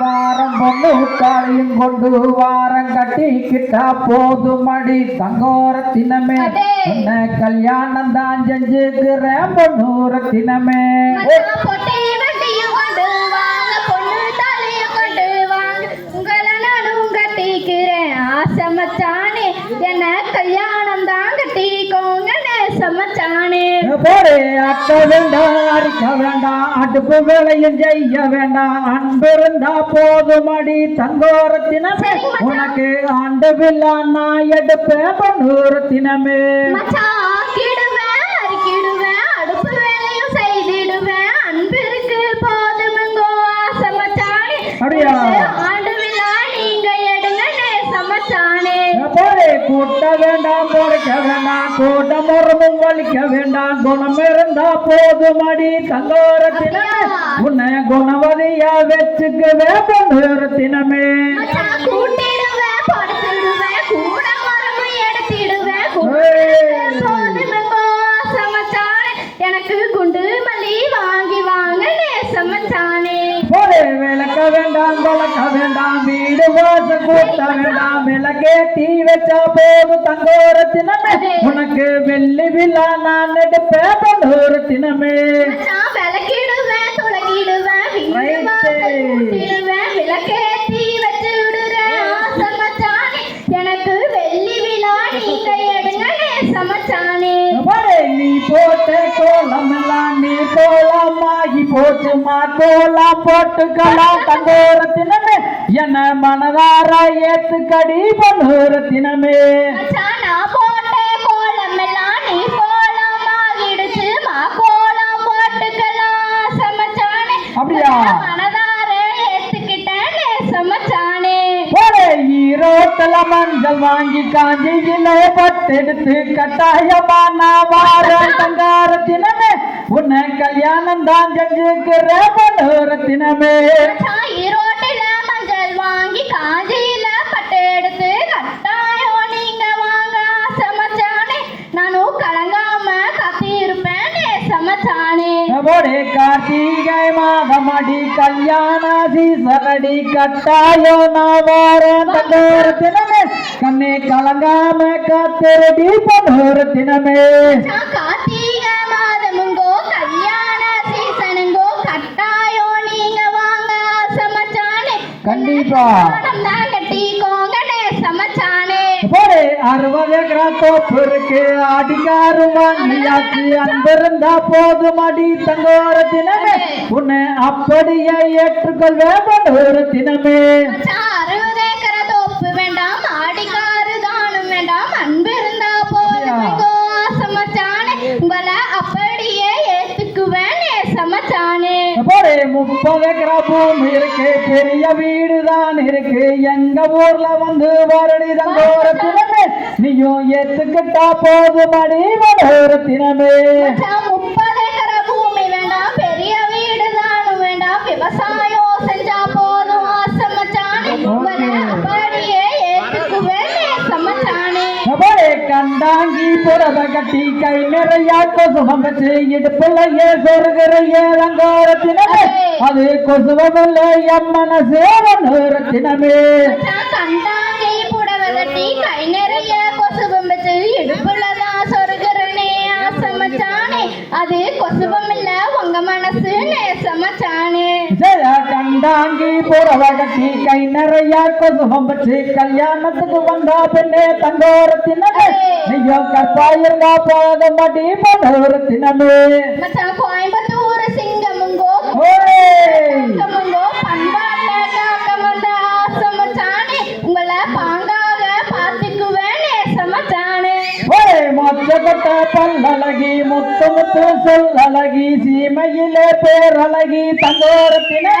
வாரம் பொண்ணு தாலியும் கொண்டு வாரம் கட்டிக்கிட்டா போதும் அடி. தங்கோரத்தினமே அடே. உன்னை கல்யாணம் தான் செஞ்சுக்கிறேன் பொண்ணூரத்தினமே மச்சான் பொட்டி வண்டியும் கொண்டு வாங்க பொண்ணு தாலியும் கொண்டு வாங்க. உங்களை நானும் கட்டிக்கிறேன். ஆசை மச்சானே என்ன கல்யாணம் போரே அட்ட வேண்டாம் அரிக்க வேண்டாம் அடுப்பு வேலையும் செய்ய வேண்டாம் அன்பு இருந்தா போதும் அடி தங்கோரத்தினமே. சரி, மச்சான். உனக்கு ஆண்டு வில்லா நான் எடுப்பேன் ஆசை மச்சானே. அப்படியா? கூட்ட வேண்டாம் முறைக்க வேண்டாம். கூட்ட முறமும் வலிக்க வேண்டாம் குணம் இருந்தா போதும் அடி தங்கோரத்தினமே அப்படியா? உன்னை குணவதியா வச்சுக்கவே பொண்ணூரத்தினமே வீடு வாச கூட்ட வேண்டாம் விளக்கே தீ வச்சா போதும் தங்கோரத்தினமே உனக்கு வெள்ளி விழா நான் எடுப்பேன் மச்சானே போரே நீ போட்ட கோலம் எல்லாம் நீ கோலமாகி போச்சுமா கோலம் போட்டுக்கலாம் தங்கோரத்தினமே என்ன மனதார ஏத்துக்கடி பொண்ணூரத்தினமே மச்சான் நான் போட்ட கோலம் எல்லாம் நீ கோலம் ஆகிடுச்சு மா கோலம் போட்டுக்கலாம் ஆசை மச்சானே அப்படியா? ஈரோட்டில் மஞ்சள் வாங்கி காஞ்சியில பட்டெடுத்து கட்டாயமா நான் வாரேன் தங்காரத்தினமே உன்னை கல்யாணம் தான் செஞ்சுக்கிற பொண்ணூரத்தினமே மச்சான் மச்சானே போரே கார்த்திகை மாதமடி கல்யாண சீசனடி கட்டாயோ நான் வாரேன் தங்கோரத்தினமே கண்ணே கலங்காம காத்திரடி பொண்ணூரத்தினமே மச்சான் கார்த்திகை மாதமுங்கோ கல்யாண சீசனுங்கோ கட்டாயம் நீங்க வாங்க ஆசை மச்சானே. கண்டிப்பா. போரே அறுபது ஏக்கரா தோப்பு இருக்கு அன்பிருந்தா போதும் அடி தங்கோரத்தினமே உன்னை அப்படியே ஏற்றுக்கொள்வே ஒரு தினமே. முப்பது ஏக்கரா பூமி இருக்கு பெரிய வீடு தான் இருக்கு. எங்க ஊர்ல வந்து வரடி தங்கோரத்தினமே நீயும் ஏத்துக்கிட்டா போதும் அடி பொண்ணூரத்தினமே மச்சான் முப்பது ஏக்கரை பூமி வேண்டாம் பெரிய வீடு தானும் வேண்டாம் விவசாயம் செஞ்சா போதும் ஆசை மச்சானே. உங்களை அப்படியே ஏத்துக்குவேன் நேச மச்சானே. அவளே கண்டாங்கி புடவை கட்டி கை நிறைய கொசுவம் வச்சு இடுப்புலையே சொருகிறையே ரங்கோரத்தினமே அது கொசுவமில்லை என் மனசே வந்தோரத்தினமே மச்சான் மனசு நேச மச்சானே ஜெய கண்டாங்கி புடவை கட்டி கை நிறைய கொசுவம் வச்சு கல்யாணத்துக்கு வந்தா பெண்ணே தங்கோரத்தினமே. நீயோ கற்பாயிருந்தா போத மாட்டி பதோரத்தினமே மச்சான் கோயம்புத்தூர் பல்லழகி முத்து முத்து சொல்லழகி சீமையிலே பேரழகி தங்கோரத்தினே